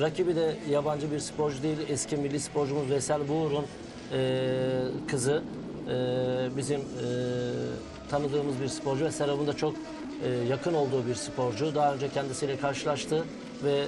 Rakibi de yabancı bir sporcu değil. Eski milli sporcumuz Vesel Buğur'un e, kızı. E, bizim e, tanıdığımız bir sporcu ve Serap'ın da çok e, yakın olduğu bir sporcu. Daha önce kendisiyle karşılaştı ve e,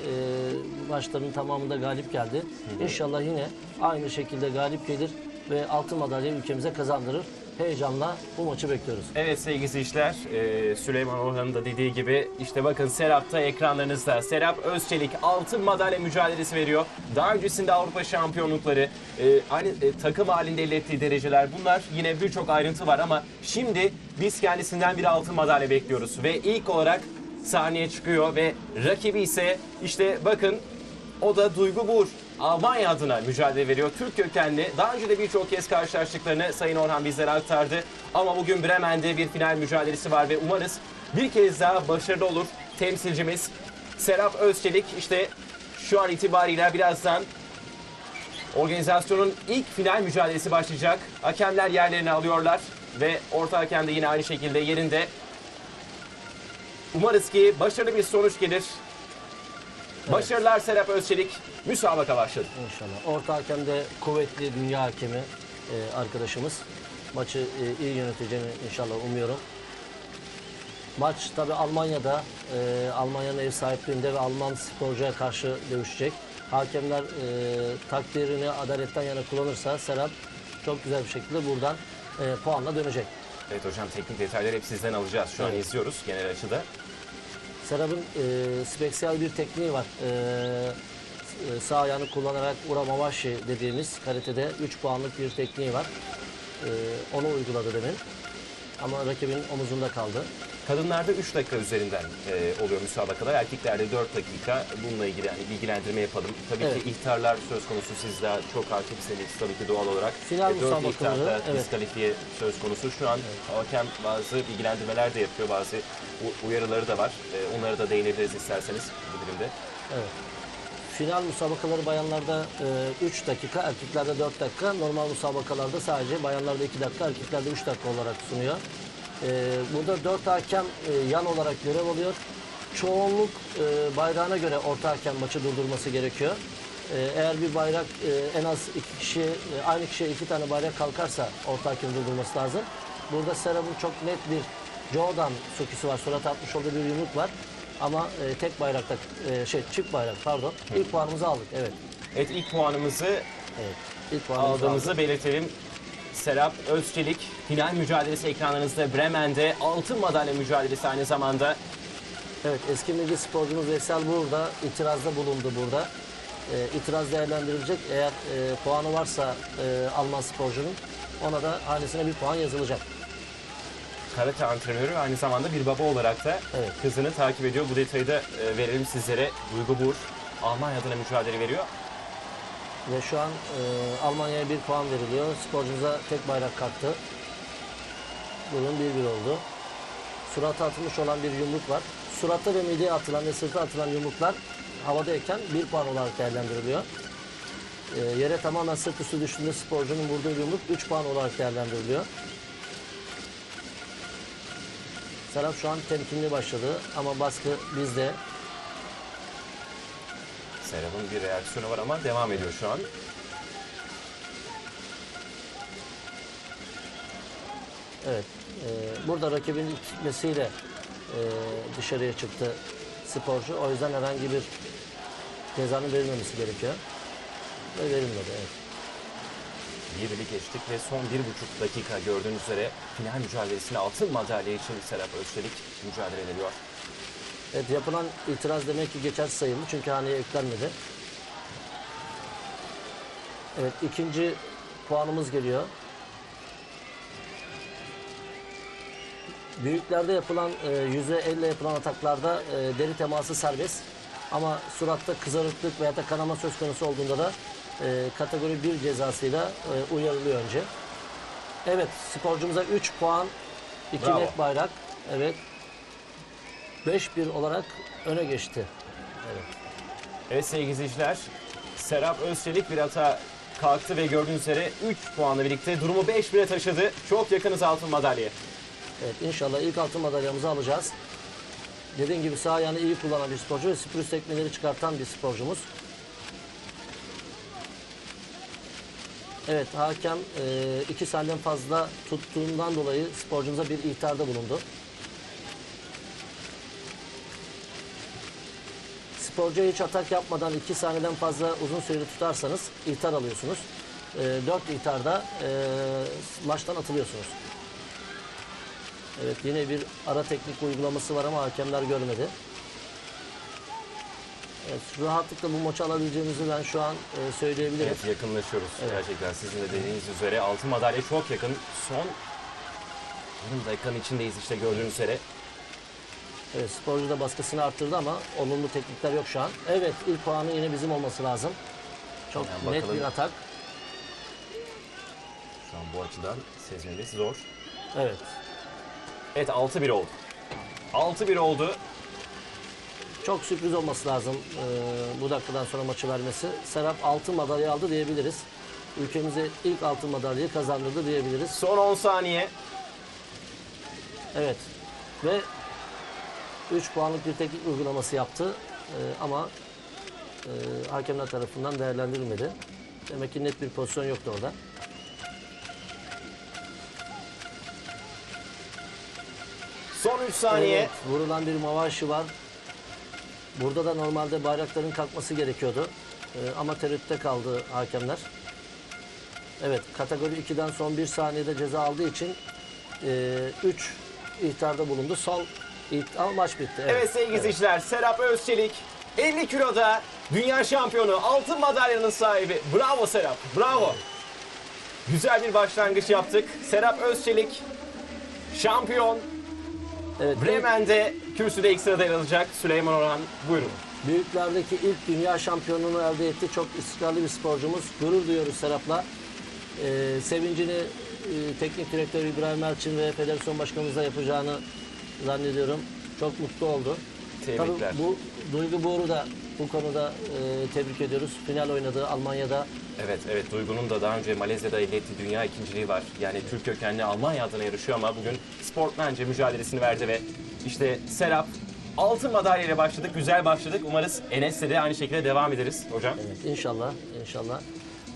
maçların tamamında galip geldi. İnşallah yine aynı şekilde galip gelir ve altın madalya ülkemize kazandırır. Heyecanla bu maçı bekliyoruz. Evet sevgili izleyiciler, e, Süleyman Orhan'ın da dediği gibi işte bakın Serap da ekranlarınızda. Serap Özçelik altın madalya mücadelesi veriyor. Daha öncesinde Avrupa şampiyonlukları, e, aynı e, takım halinde elde ettiği dereceler bunlar yine birçok ayrıntı var ama şimdi biz kendisinden bir altın madalya bekliyoruz. Ve ilk olarak sahneye çıkıyor ve rakibi ise işte bakın o da Duygu Buğur. Almanya adına mücadele veriyor. Türk kökenli. Daha önce de birçok kez karşılaştıklarını Sayın Orhan bizlere aktardı. Ama bugün Bremen'de bir final mücadelesi var ve umarız bir kez daha başarılı olur temsilcimiz Serap Özçelik. İşte şu an itibariyle birazdan organizasyonun ilk final mücadelesi başlayacak. Hakemler yerlerini alıyorlar ve orta hakem de yine aynı şekilde yerinde. Umarız ki başarılı bir sonuç gelir. Başarılar Serap Özçelik. Müsabaka başladı. İnşallah. Orta hakem de kuvvetli dünya hakemi e, arkadaşımız. Maçı e, iyi yöneteceğini inşallah umuyorum. Maç tabi Almanya'da, e, Almanya'nın ev sahipliğinde ve Alman sporcuya karşı dövüşecek. Hakemler e, takdirini adaletten yana kullanırsa Serap çok güzel bir şekilde buradan e, puanla dönecek. Evet hocam teknik detayları hep sizden alacağız. Şu an izliyoruz genel açıda. Serap'ın e, speksiyel bir tekniği var. E, e, sağ ayağını kullanarak uramavashi dediğimiz karatede 3 puanlık bir tekniği var. E, onu uyguladı demin. Ama rakibin omuzunda kaldı. Kadınlarda 3 dakika üzerinden e, oluyor müsabakalar. Erkeklerde 4 dakika. Bununla ilgili yani bilgilendirme yapalım. Tabii Evet. ki ihtarlar söz konusu. Siz daha çok hakimseniz tabii ki doğal olarak. Final E, dört müsabakaları, ihtarda evet. diskalifiye söz konusu. Şu an hakem bazı bilgilendirmeler de yapıyor. Bazı u- uyarıları da var. E, onlara da değinebiliriz isterseniz bu dilimde. Evet. Final müsabakaları bayanlarda 3 dakika, erkeklerde 4 dakika. Normal müsabakalarda sadece bayanlarda 2 dakika, erkeklerde 3 dakika olarak sunuyor. E, burada 4 hakem e, yan olarak görev alıyor. Çoğunluk e, bayrağına göre orta hakem maçı durdurması gerekiyor. E, eğer bir bayrak e, en az iki kişi, e, aynı kişiye iki tane bayrak kalkarsa orta hakem durdurması lazım. Burada Serap'ın çok net bir Jordan sokisi var. Surat atmış olduğu bir yumruk var. Ama e, tek bayrakta, e, şey çift bayrak pardon. İlk puanımızı aldık. Evet. Evet ilk puanımızı Evet. İlk puanımızı aldığımızı aldık. belirtelim. Serap Özçelik final mücadelesi ekranlarınızda Bremen'de altın madalya mücadelesi aynı zamanda. Evet eski milli sporcumuz Veysel burada itirazda bulundu burada. E, itiraz değerlendirilecek. Eğer e, puanı varsa e, Alman sporcunun ona da hanesine bir puan yazılacak. karate antrenörü aynı zamanda bir baba olarak da Evet. kızını takip ediyor. Bu detayı da e, verelim sizlere. Duygu Bur Almanya adına mücadele veriyor. Ve şu an e, Almanya'ya bir puan veriliyor. Sporcumuza tek bayrak kalktı. Durum 1-1 oldu. Surata atılmış olan bir yumruk var. Suratta ve mideye atılan ve sırta atılan yumruklar havadayken bir puan olarak değerlendiriliyor. E, yere tamamen sırt üstü düştüğünde sporcunun vurduğu yumruk 3 puan olarak değerlendiriliyor. Serap şu an temkinli başladı ama baskı bizde. Serap'ın bir reaksiyonu var ama devam ediyor şu an. Evet. e, burada rakibin itmesiyle e, dışarıya çıktı sporcu. O yüzden herhangi bir cezanın verilmemesi gerekiyor. Ve verilmedi. Evet. Bir birlik geçtik ve son bir buçuk dakika gördüğünüz üzere final mücadelesine altın madalya için Serap Özçelik mücadele ediyor. Evet yapılan itiraz demek ki geçer sayıldı çünkü haneye eklenmedi. Evet ikinci puanımız geliyor. Büyüklerde yapılan, e, yüze elle yapılan ataklarda e, deri teması serbest. Ama suratta kızarıklık veya da kanama söz konusu olduğunda da e, kategori 1 cezasıyla e, uyarılıyor önce. Evet, sporcumuza 3 puan, 2 Bravo. net bayrak. Evet. 5-1 olarak öne geçti. Evet. Evet sevgili izleyiciler, Serap Özçelik bir hata kalktı ve gördüğünüz üzere 3 puanla birlikte durumu 5-1'e taşıdı. Çok yakınız altın madalya. Evet inşallah ilk altın madalyamızı alacağız. Dediğim gibi sağ ayağını iyi kullanan bir sporcu ve sprüs tekmeleri çıkartan bir sporcumuz. Evet hakem 2 e, iki senden fazla tuttuğundan dolayı sporcumuza bir ihtarda bulundu. Sporcuya hiç atak yapmadan 2 saniyeden fazla uzun süreli tutarsanız ihtar alıyorsunuz. 4 ihtarda e, maçtan atılıyorsunuz. Evet yine bir ara teknik uygulaması var ama hakemler görmedi. Evet, rahatlıkla bu maçı alabileceğimizi ben şu an e, söyleyebilirim. Evet yakınlaşıyoruz gerçekten sizin de dediğiniz üzere altın madalya çok yakın. Son yarım dakikanın içindeyiz işte gördüğünüz üzere. Evet, sporcu da baskısını arttırdı ama olumlu teknikler yok şu an. Evet, ilk puanı yine bizim olması lazım. Çok Hemen net bakalım. bir atak. Şu an bu açıdan sezmemiz zor. Evet, Evet 6-1 oldu. 6-1 oldu. çok sürpriz olması lazım e, bu dakikadan sonra maçı vermesi. Serap altın madalya aldı diyebiliriz. Ülkemize ilk altın madalyayı kazandırdı diyebiliriz. Son 10 saniye. Evet, ve 3 puanlık bir teknik uygulaması yaptı E, ama e, hakemler tarafından değerlendirilmedi. Demek ki net bir pozisyon yoktu orada. Son 3 saniye. Evet, vurulan bir mavaşı var. Burada da normalde bayrakların kalkması gerekiyordu. Ee, ama tereddütte kaldı hakemler. Evet, kategori 2'den son bir saniyede ceza aldığı için 3 ihtarda bulundu. Son ama maç bitti. Evet sevgili izleyiciler Serap Özçelik 50 kiloda dünya şampiyonu altın madalyanın sahibi. Bravo Serap bravo. Güzel bir başlangıç yaptık. Serap Özçelik şampiyon. Evet, Bremen'de kürsüde ilk sırada yer alacak Süleyman Orhan. Buyurun. Büyüklerdeki ilk dünya şampiyonluğunu elde etti. Çok istikrarlı bir sporcumuz. Gurur duyuyoruz Serap'la. Ee, sevincini e, teknik direktör İbrahim Elçin ve federasyon başkanımızla yapacağını zannediyorum. Çok mutlu oldu. Tebrikler. Tabii bu Duygu Boru da bu konuda e, tebrik ediyoruz. Final oynadı Almanya'da. Evet evet Duygu'nun da daha önce Malezya'da elde ettiği dünya ikinciliği var. Yani Türk kökenli Almanya adına yarışıyor ama bugün sportmence mücadelesini verdi ve işte Serap altın madalya ile başladık. Güzel başladık. Umarız Enes'le de aynı şekilde devam ederiz hocam. Evet, inşallah, inşallah.